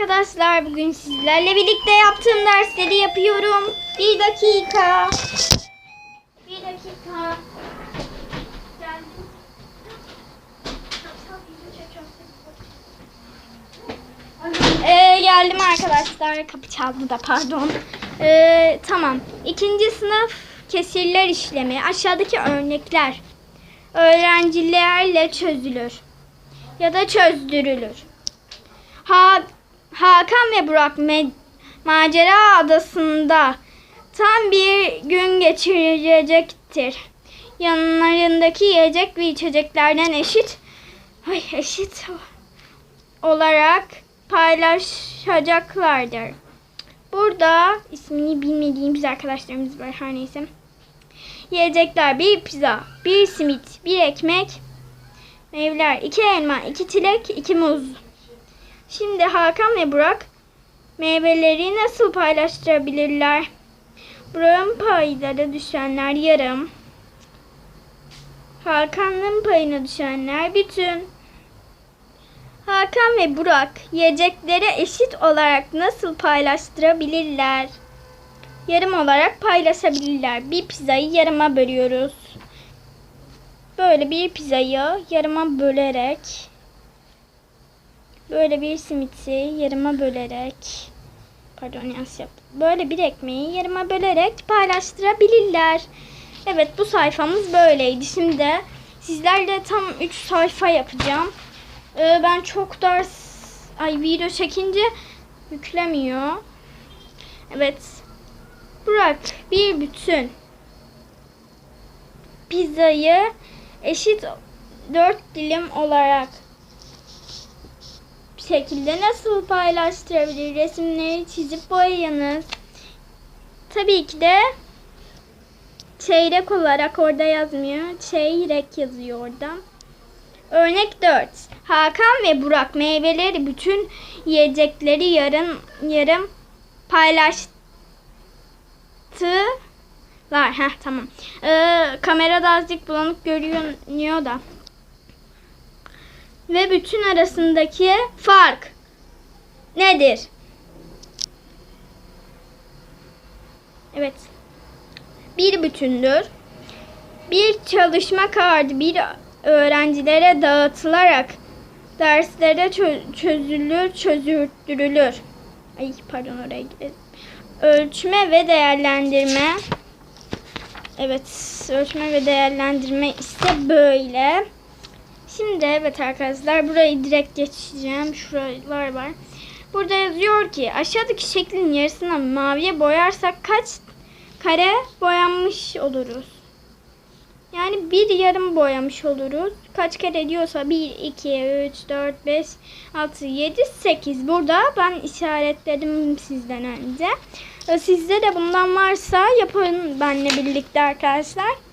arkadaşlar. Bugün sizlerle birlikte yaptığım dersleri yapıyorum. Bir dakika. Bir dakika. Geldim. Ee, geldim arkadaşlar. Kapı çaldı da pardon. Ee, tamam. İkinci sınıf kesirler işlemi. Aşağıdaki örnekler öğrencilerle çözülür ya da çözdürülür. Ha Hakan ve Burak macera adasında tam bir gün geçirecektir. Yanlarındaki yiyecek ve içeceklerden eşit ay eşit olarak paylaşacaklardır. Burada ismini bilmediğimiz arkadaşlarımız var her neyse. Yiyecekler bir pizza, bir simit, bir ekmek, meyveler, iki elma, iki çilek, iki muz. Şimdi Hakan ve Burak meyveleri nasıl paylaştırabilirler? Burak'ın payları düşenler yarım. Hakan'ın payına düşenler bütün. Hakan ve Burak yiyecekleri eşit olarak nasıl paylaştırabilirler? Yarım olarak paylaşabilirler. Bir pizzayı yarıma bölüyoruz. Böyle bir pizzayı yarıma bölerek böyle bir simiti yarıma bölerek pardon yanlış yaptım. Böyle bir ekmeği yarıma bölerek paylaştırabilirler. Evet bu sayfamız böyleydi. Şimdi sizlerle tam 3 sayfa yapacağım. Ee, ben çok ders ay video çekince yüklemiyor. Evet. Burak bir bütün pizzayı eşit 4 dilim olarak şekilde nasıl paylaştırabilir? Resimleri çizip boyayınız. Tabii ki de çeyrek olarak orada yazmıyor. Çeyrek yazıyor orada. Örnek 4. Hakan ve Burak meyveleri bütün yiyecekleri yarım yarım paylaştılar. Heh tamam. Ee, kamerada azıcık bulanık görünüyor da. Ve bütün arasındaki fark nedir? Evet. Bir bütündür. Bir çalışma kağıdı bir öğrencilere dağıtılarak derslere çö- çözülür, çözüldürülür. Ay pardon oraya gidelim. Ölçme ve değerlendirme. Evet, ölçme ve değerlendirme ise böyle. Şimdi evet arkadaşlar burayı direkt geçeceğim. Şuralar var. Burada yazıyor ki aşağıdaki şeklin yarısını maviye boyarsak kaç kare boyanmış oluruz? Yani bir yarım boyamış oluruz. Kaç kere diyorsa 1, 2, 3, 4, 5, 6, 7, 8. Burada ben işaretledim sizden önce. Sizde de bundan varsa yapın benimle birlikte arkadaşlar.